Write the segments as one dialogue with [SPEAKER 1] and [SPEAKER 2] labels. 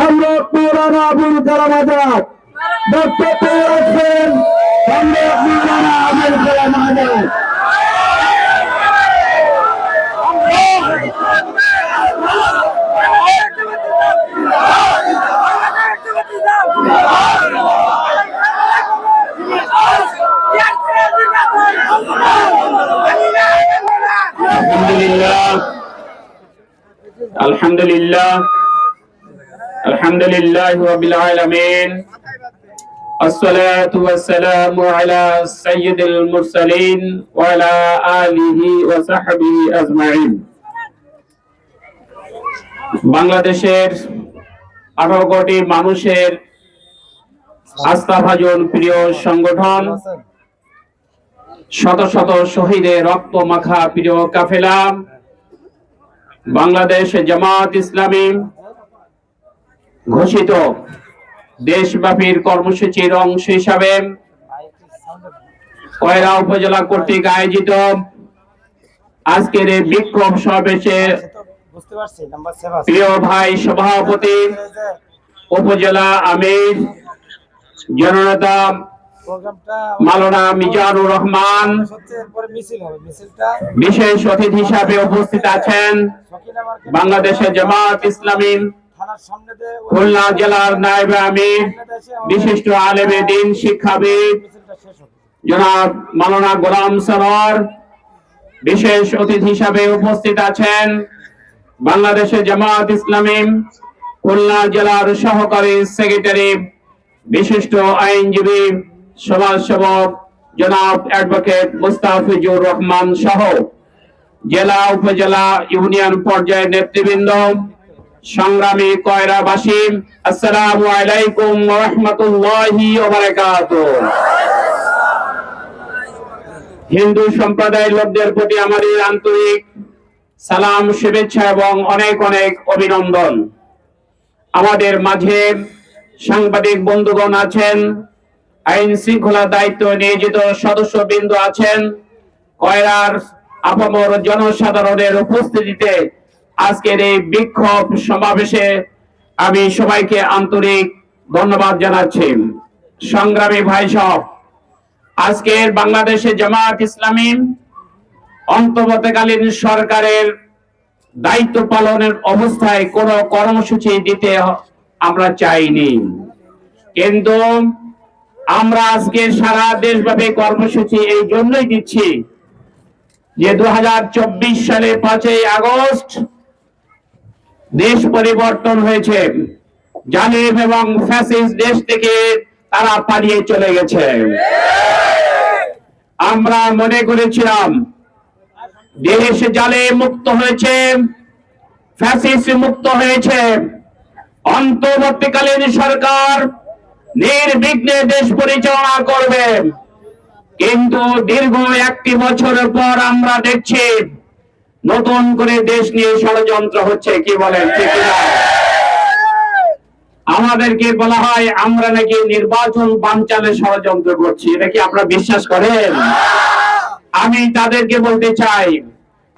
[SPEAKER 1] হজরত মৌলানা আবুল কালাম আজাদ হজরত মৌলানা আবুল কালাম আজাদ।
[SPEAKER 2] আলহামদুলিল্লাহ। আলহামদুলিল্লাহ রাব্বিল আলামিন الصلاة والسلام على سيد المرسلين وعلى آله وصحبه أجمعين বাংলাদেশের আঠারো কোটি মানুষের আস্থাভাজন প্রিয় সংগঠন শত শত শহীদের রক্ত মাখা প্রিয় কাফেলা বাংলাদেশ জামাত ইসলামী ঘোষিত দেশব্যাপীর কর্মসূচির অংশ হিসাবে কয়রা উপজেলা কর্তৃক আয়োজিত আজকের এই বিক্ষোভ সমাবেশে প্রিয় ভাই সভাপতি, উপজেলা আমির, জননেতা মাওলানা মিজানুর রহমান, বিশেষ অতিথি হিসাবে উপস্থিত আছেন বাংলাদেশের জামাত ইসলামী খুলনা জেলার নায়েবে আমির বিশিষ্ট আলেমে দিন শিক্ষাবিদ জনাব মাওলানা গোলাম সরোয়ার বিশেষ অতিথি হিসাবে উপস্থিত আছেন বাংলাদেশের জামাত ইসলামী খুলনা জেলার সহকারী সেক্রেটারি বিশিষ্ট আইনজীবী সমাজসেবক জনাব অ্যাডভোকেট মুস্তাফিজুর রহমান সহ জেলা উপজেলা ইউনিয়ন পর্যায়ের নেতৃবৃন্দ সংগ্রামী কয়রাবাসী, আসসালামু আলাইকুম রাহমাতুল্লাহি হিন্দু সম্প্রদায়ের লোকদের প্রতি আমাদের আন্তরিক সালাম, শুভেচ্ছা এবং অনেক অনেক অভিনন্দন। আমাদের মাঝে সাংবাদিক বন্ধুগণ আছেন, আইন শৃঙ্খলা দায়িত্ব নিয়োজিত সদস্য বিন্দু আছেন, কয়রার আপামর জনসাধারণের উপস্থিতিতে আজকের এই বিক্ষোভ সমাবেশে আমি সবাইকে আন্তরিক ধন্যবাদ জানাচ্ছি। সংগ্রামী ভাই সব, আজকের বাংলাদেশে জামাত ইসলামী অন্তর্বর্তীকালীন সরকারের দায়িত্ব পালনের অবস্থায় কোন কর্মসূচি দিতে আমরা চাইনি। কিন্তু আমরা আজকে সারা দেশব্যাপী কর্মসূচি এই জন্যই দিচ্ছি যে দু সালে পাঁচই আগস্ট দেশ পরিবর্তন হয়েছে। জালিম এবং ফ্যাসিস্ট দেশ থেকে তারা পালিয়ে চলে গেছে। আমরা মনে করেছিলাম, দেশ জালে মুক্ত হয়েছে, ফ্যাসিস্ট মুক্ত হয়েছে। অন্তর্বর্তীকালীন সরকার নির্বিঘ্নে দেশ পরিচালনা করবে। কিন্তু দীর্ঘ একটি বছরের পর আমরা দেখছি নতুন করে দেশ নিয়ে ষড়যন্ত্র হচ্ছে, কি বলেন, ঠিক আমাদেরকে বলা হয়, আমরা নাকি নির্বাচন বানচালে ষড়যন্ত্র করছি, এটা কি আপনারা বিশ্বাস করেন? আমি তাদেরকে বলতে চাই,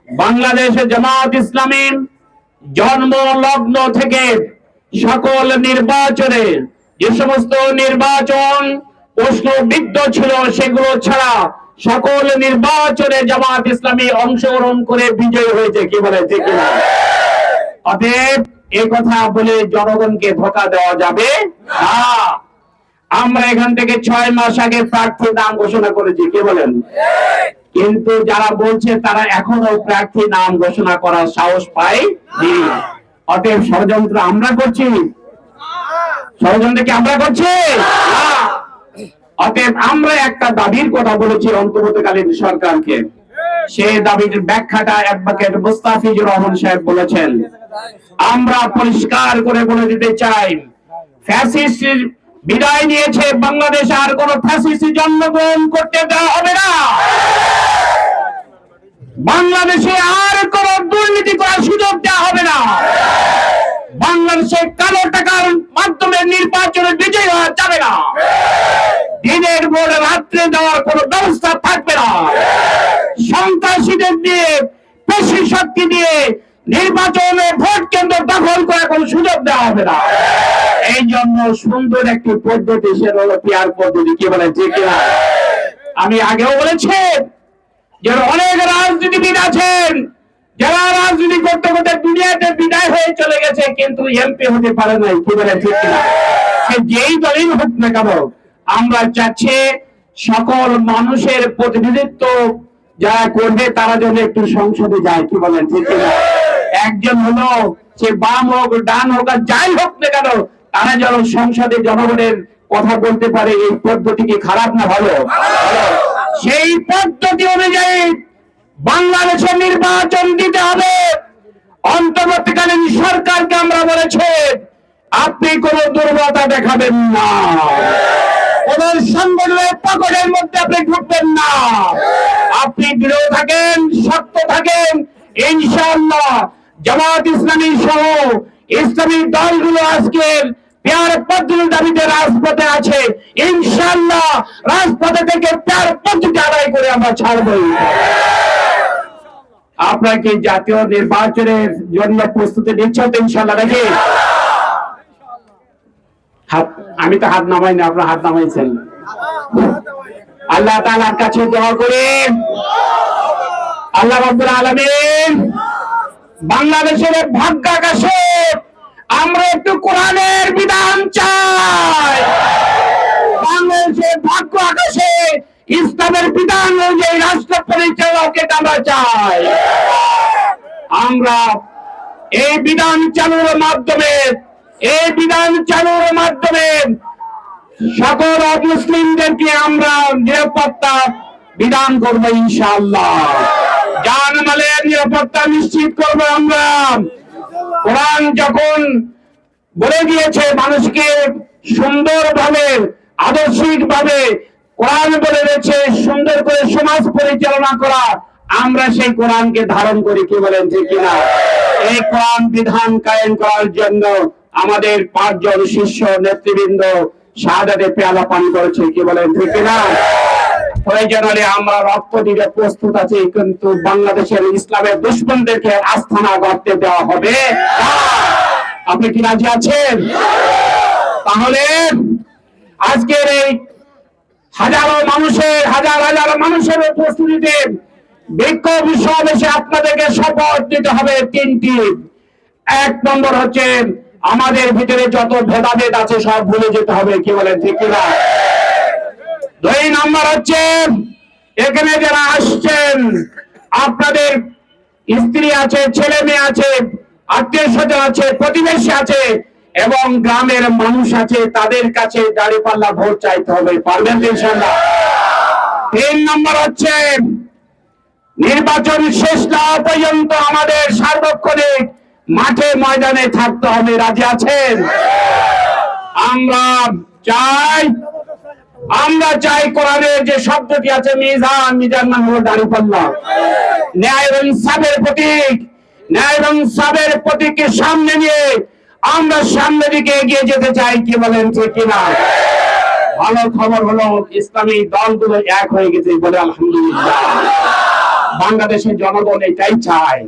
[SPEAKER 2] বাংলাদেশে জামাত ইসলামী জন্ম লগ্ন থেকে সকল নির্বাচনে যে সমস্ত নির্বাচন প্রশ্নবিদ্ধ ছিল সেগুলো ছাড়া সকল নির্বাচনে জামাত ইসলামী অংশগ্রহণ করে বিজয়ী হয়েছে, কি বলে? ঠিক না অতএব এ কথা বলে জনগণকে ধোকা দেওয়া যাবে না। আমরা এখান থেকে ছয় মাস আগে প্রার্থী নাম ঘোষণা করেছি, কি বলেন? কিন্তু যারা বলছে তারা এখনও প্রার্থী নাম ঘোষণা করার সাহস পায়নি। অতএব ষড়যন্ত্র আমরা করছি। ষড়যন্ত্র কি আমরা করছি? না। অতএব আমরা একটা দাবির কথা বলেছি অন্তর্বর্তীকালীন সরকারকে। সেই দাবির ব্যাখ্যাটা অ্যাডভোকেট মুস্তাফিজুর রহমান সাহেব বলেছেন। আমরা পরিষ্কার করে বলে দিতে চাই ফ্যাসিস্ট বিদায় নিয়েছে বাংলাদেশ, আর কোন ফ্যাসিস্ট জন্মগ্রহণ করতে দেওয়া হবে না। বাংলাদেশে আর কোন দুর্নীতি করার সুযোগ দেওয়া হবে না। বাংলাদেশে কালো টাকার মাধ্যমে নির্বাচনে বিজয়ী হওয়া যাবে না। দিনের পর রাত্রে দেওয়ার কোন ব্যবস্থা থাকবে না। সন্ত্রাসীদের দিয়ে পেশি শক্তি দিয়ে নির্বাচনে ভোট কেন্দ্র দখল করার কোন সুযোগ দেওয়া হবে না। এই জন্য সুন্দর একটি পদ্ধতি সেটা হলো পেয়ার পদ্ধতি, কি বলে, ঠিক কিনা? আমি আগেও বলেছি যে অনেক রাজনীতিবিদ আছেন, যারা রাজনীতি করতে করতে দুনিয়াতে বিদায় হয়ে চলে গেছে, কিন্তু এমপি হতে পারে নাই, কি বলে, ঠিক কিনা? সে যেই দলই হোক না কেন আমরা চাচ্ছি সকল মানুষের প্রতিনিধিত্ব যারা করবে, তারা যেন একটু সংসদে যায়, কি বলেন, ঠিক একজন হলো সে বাম হোক, ডান হোক, আর যাই হোক না কেন, তারা যেন সংসদে জনগণের কথা বলতে পারে, এই পদ্ধতি কি খারাপ না ভালো? সেই পদ্ধতি অনুযায়ী বাংলাদেশের নির্বাচন দিতে হবে। অন্তর্বর্তীকালীন সরকারকে আমরা বলেছি, আপনি কোন দুর্বলতা দেখাবেন না। কোন সংগঠনের পকেটের মধ্যে আপনি ঢুকবেন না। আপনি দৃঢ় থাকেন শক্ত থাকেন, ইনশাআল্লাহ। জামাত ইসলামী সহ ইসলামী দলগুলো আজকের পেয়ার পদ্ধতির দাবিতে রাজপথে আছে। ইনশাআল্লাহ রাজপথে থেকে পেয়ার পদ্ধতি আদায় করে আমরা ছাড়বো। আপনাকে জাতীয় নির্বাচনের জন্য প্রস্তুতি নিচ্ছেন তো ইনশাআল্লাহ নাকি? হাত, আমি তো হাত নামাই না, আপনার হাত নামাইছেন। আল্লাহ তাআলার কাছে দোয়া করি। আল্লাহ রাব্বুল আলামিন বাংলাদেশের ভাগ্য আকাশে আমরা একটু কোরআনের বিধান চাই। বাংলাদেশের ভাগ্য আকাশে ইসলামের বিধান অনুযায়ী রাষ্ট্র পরিচালকের আমরা চাই। আমরা এই বিধান চালুর মাধ্যমে এই বিধান চালুর মাধ্যমে সকল মুসলিমদেরকে আমরা নিরাপত্তা বিধান করব ইনশাআল্লাহ। জান মালের নিরাপত্তা নিশ্চিত করব আমরা। কোরআন যখন বলে দিয়েছে মানুষকে সুন্দরভাবে আদর্শিক ভাবে কোরআন বলে দিয়েছে, সুন্দর করে সমাজ পরিচালনা করা, আমরা সেই কোরআনকে ধারণ করি। কি বলেন ঠিক কিনা? এই কোরআন বিধান কায়েম করার জন্য আমাদের পাঁচজন শীর্ষ নেতৃবৃন্দ শাহাদাতে পেয়ালা পান করেছে, কি বলেন, ঠিক আমরা রক্ত দিতে ইসলামের দেওয়া হবে। না। তাহলে আজকের এই হাজারো মানুষের, হাজার হাজার মানুষের উপস্থিতিতে বিক্ষোভ সমাবেশে আপনাদেরকে শপথ দিতে হবে তিনটি। এক নম্বর হচ্ছে আমাদের ভিতরে যত ভেদাভেদ আছে, সব ভুলে যেতে হবে, কি বলেন ঠিক কিনা? দুই নাম্বার হচ্ছে, এখানে যারা আসছেন, আপনাদের স্ত্রী আছে, ছেলে মেয়ে আছে, আত্মীয় স্বজন আছে, প্রতিবেশী আছে, এবং গ্রামের মানুষ আছে, তাদের কাছে দাঁড়িয়ে পাল্লা ভোট চাইতে হবে, পারবেন তিন নম্বর হচ্ছে, নির্বাচন শেষ না পর্যন্ত আমাদের সার্বক্ষণিক মাঠে ময়দানে থাকতে হবে, রাজি আছেন? আমরা চাই আমরা চাই কোরআনের যে শব্দটি আছে, মিজান মিজান মানে হলো দাঁড়িপাল্লা ন্যায় এবং ইনসাফের প্রতীক, ন্যায় এবং ইনসাফের প্রতীককে সামনে নিয়ে আমরা সামনের দিকে এগিয়ে যেতে চাই, কি বলেন, ঠিক কিনা? ভালো খবর হলো, ইসলামী দলগুলো এক হয়ে গেছে বলে আলহামদুলিল্লাহ। বাংলাদেশের জনগণ এটাই চায়।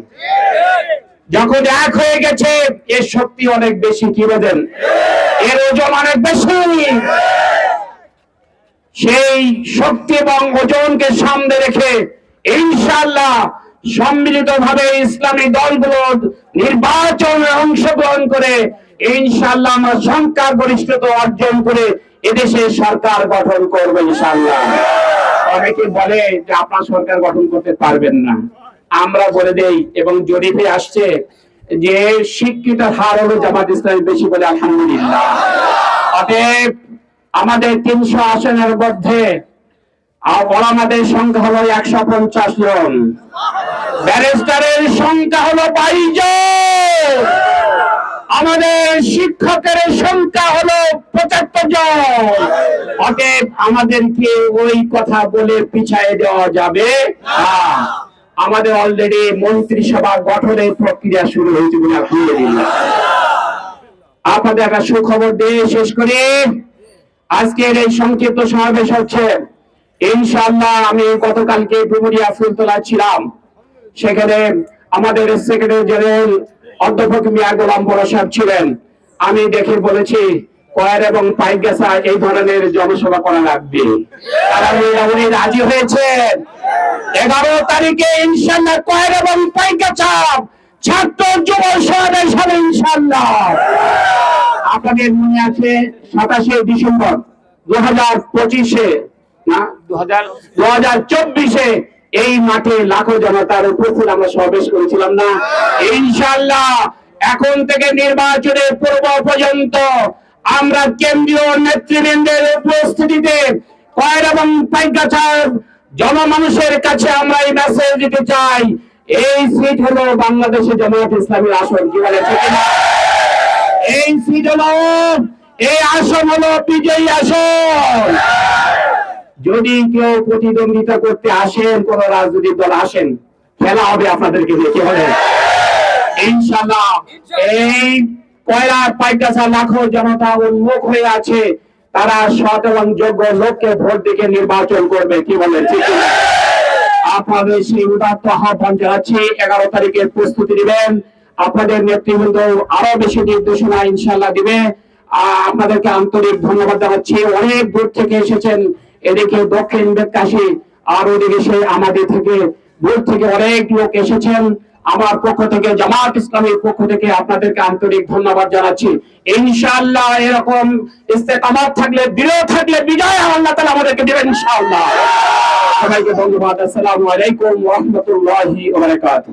[SPEAKER 2] যখন এক হয়ে গেছে, এর শক্তি অনেক বেশি, কি বোঝেন এর ওজন অনেক বেশি। সেই শক্তি এবং ওজনকে সামনে রেখে ইনশাআল্লাহ সম্মিলিত ভাবে ইসলামী দলগুলো নির্বাচনে অংশগ্রহণ করে ইনশাল্লাহ আমরা সংখ্যা গরিষ্ঠতা অর্জন করে এদেশে সরকার গঠন করব ইনশাআল্লাহ। অনেকে বলে যে আপনার সরকার গঠন করতে পারবেন না। আমরা বলে দেই এবং জরিপে আসছে যে শিক্ষিত হার হলো জামাত ইসলামী বেশি বলে আলহামদুলিল্লাহ। অতএব আমাদের তিনশো আসনের মধ্যে আমাদের সংখ্যা হলো একশো পঞ্চাশ জন। ব্যারিস্টারের সংখ্যা হলো বাইশ আমাদের শিক্ষকের সংখ্যা হলো পঁচাত্তর জন। অতএব আমাদেরকে ওই কথা বলে পিছায় দেওয়া যাবে না। আমাদের অলরেডি মন্ত্রিসভা গঠনের প্রক্রিয়া শুরু হয়েছে বলে আলহামদুলিল্লাহ। আপনাদের একটা সুখবর দিয়ে শেষ করি। আজকের এই সংক্ষিপ্ত সমাবেশ হচ্ছে, ইনশাআল্লাহ আমি গতকালকে ডুমুরিয়া ফুলতলা ছিলাম। সেখানে আমাদের সেক্রেটারি জেনারেল অধ্যাপক মিয়া গোলাম বড় সাহেব ছিলেন। আমি দেখে বলেছি কয়ের এবং পাইগাছা এই ধরনের জনসভা করা লাগবে। উনি- রাজি হয়েছেন। এগারো তারিখে ইনশাল্লাহ কয়ের এবং পাইগাছা ছাত্র যুব সমাবেশ হবে ইনশাল্লাহ আপনাদের মনে আছে সাতাশে ডিসেম্বর দু হাজার পঁচিশে না? দু হাজার চব্বিশে এই মাঠে লাখো জনতার উপস্থিত আমরা সমাবেশ করেছিলাম না? ইনশাল্লাহ এখন থেকে নির্বাচনের পূর্ব পর্যন্ত আমরা কেন্দ্রীয় নেতৃবৃন্দের উপস্থিতিতে কয়ের এবং পাইগাছার জনমানুষের কাছে আমরা এই মেসেজ দিতে চাই। এই সিট হলো বাংলাদেশের জামায়াত ইসলামীর আসন, কি বলে এই সিট হলো, এই আসন হলো বিজয়ী আসন। যদি কেউ প্রতিদ্বন্দ্বিতা করতে আসেন, কোন রাজনৈতিক দল আসেন, খেলা হবে আপনাদেরকে কি হবে? ইনশাল্লাহ এই কয়লার পাইকাসা লাখো জনতা উন্মুখ হয়ে আছে। তারা সৎ এবং যোগ্য লোককে ভোট দিকে নির্বাচন করবে, কি বলে আপনাদের সেই উদাত্ত আহ্বান জানাচ্ছি, এগারো তারিখের প্রস্তুতি নেবেন। আপনাদের নেতৃবৃন্দ আরও বেশি নির্দেশনা ইনশাল্লাহ দিবে। আপনাদেরকে আন্তরিক ধন্যবাদ জানাচ্ছি। অনেক দূর থেকে এসেছেন, এদিকে দক্ষিণ বেদকাশী, আর ওদিকে আমাদের থেকে দূর থেকে অনেক লোক এসেছেন। আমার পক্ষ থেকে, জামাত ইসলামের পক্ষ থেকে আপনাদেরকে আন্তরিক ধন্যবাদ জানাচ্ছি। ইনশাআল্লাহ এরকম ইস্তেকামাত থাকলে, বিরোধ থাকলে বিজয় আল্লাহ তাআলা আমাদেরকে দেবেন ইনশাআল্লাহ। সবাইকে ধন্যবাদ। আসসালামু আলাইকুম ওয়া রাহমাতুল্লাহি ওয়া বারাকাতুহু।